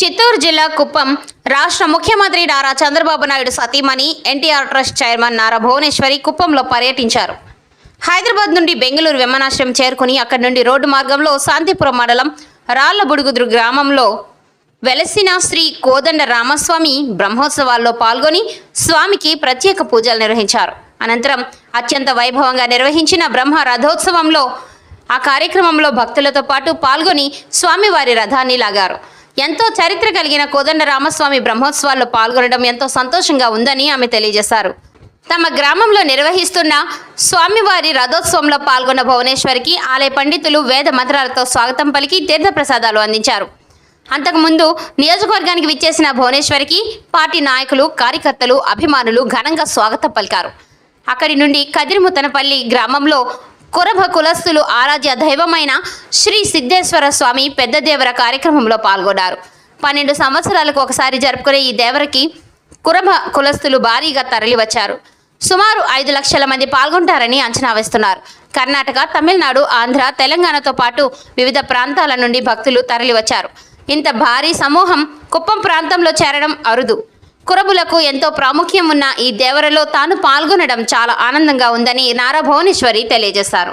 చిత్తూరు జిల్లా కుప్పం రాష్ట్ర ముఖ్యమంత్రి నారా చంద్రబాబు నాయుడు సతీమణి NTR trust chairman Nara Bhuvaneshwari కుప్పంలో పర్యటించారు. హైదరాబాద్ నుండి బెంగళూరు విమానాశ్రయం చేరుకుని అక్కడి నుండి రోడ్డు మార్గంలో శాంతిపురం మండలం రాళ్ళబుడుగుదురు గ్రామంలో వెలసిన శ్రీ కోదండ రామస్వామి బ్రహ్మోత్సవాల్లో పాల్గొని స్వామికి ప్రత్యేక పూజలు నిర్వహించారు. అనంతరం అత్యంత వైభవంగా నిర్వహించిన బ్రహ్మ రథోత్సవంలో ఆ కార్యక్రమంలో భక్తులతో పాటు పాల్గొని స్వామివారి రథాన్ని లాగారు. ఎంతో చరిత్ర కలిగిన కోదండ రామస్వామి బ్రహ్మోత్సవాల్లో పాల్గొనడం ఎంతో సంతోషంగా ఉందని ఆమె తెలియజేశారు. తమ గ్రామంలో నిర్వహిస్తున్న స్వామివారి రథోత్సవంలో పాల్గొన్న భువనేశ్వరికి ఆలయ పండితులు వేద మంత్రాలతో స్వాగతం పలికి తీర్థప్రసాదాలు అందించారు. అంతకుముందు నియోజకవర్గానికి విచ్చేసిన భువనేశ్వరికి పార్టీ నాయకులు కార్యకర్తలు అభిమానులు ఘనంగా స్వాగతం పలికారు. అక్కడి నుండి కదిరిముతనపల్లి గ్రామంలో కురభ కులస్తులు ఆరాధ్య దైవమైన శ్రీ సిద్ధేశ్వర స్వామి పెద్ద దేవర కార్యక్రమంలో పాల్గొన్నారు. పన్నెండు సంవత్సరాలకు ఒకసారి జరుపుకునే ఈ దేవరకి కురభ కులస్తులు భారీగా తరలివచ్చారు. సుమారు ఐదు లక్షల మంది పాల్గొంటారని అంచనా వేస్తున్నారు. కర్ణాటక తమిళనాడు ఆంధ్ర తెలంగాణతో పాటు వివిధ ప్రాంతాల నుండి భక్తులు తరలివచ్చారు. ఇంత భారీ సమూహం కుప్పం ప్రాంతంలో చేరడం అరుదు. కురబులకు ఎంతో ప్రాముఖ్యం ఉన్న ఈ దేవరలో తాను పాల్గొనడం చాలా ఆనందంగా ఉందని నారా భువనేశ్వరి తెలియజేశారు.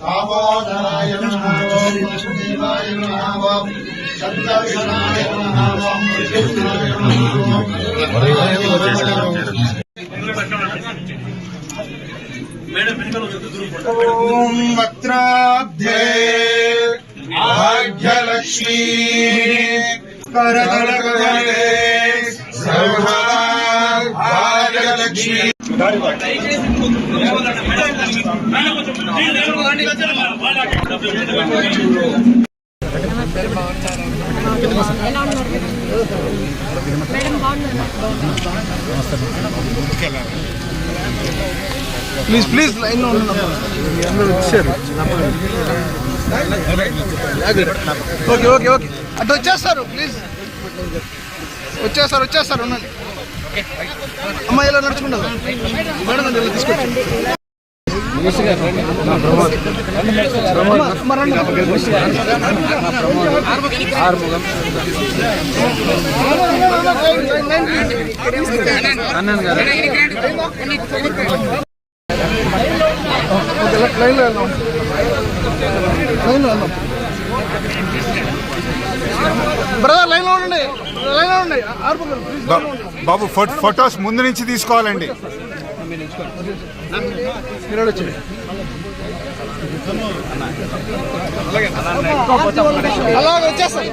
आवादाय नमः। ओम वक्त्राब्धे भाग्यलक्ष्मी करतलकले सर्वभाग्यलक्ष्मी। ప్లీజ్ ప్లీజ్ లైన్ వచ్చారు ఓకే ఓకే ఓకే అటు వచ్చేస్తారు ప్లీజ్ వచ్చేస్తారు వచ్చేస్తారు ఉండండి. అమ్మాయి ఇలా నడుచుకుంటారు మేడం దగ్గర తీసుకొచ్చి. అమ్మ, అమ్మ లైన్లో వెళ్దాం లైన్లో వెళ్దాం బ్రదర్ లైన్లో ఉండండి లైన్లో ఉండండి బాబు ఫోటో ఫొటోస్ ముందు నుంచి తీసుకోవాలండి. మీరు వచ్చి అలాగే. వచ్చేస్తాయి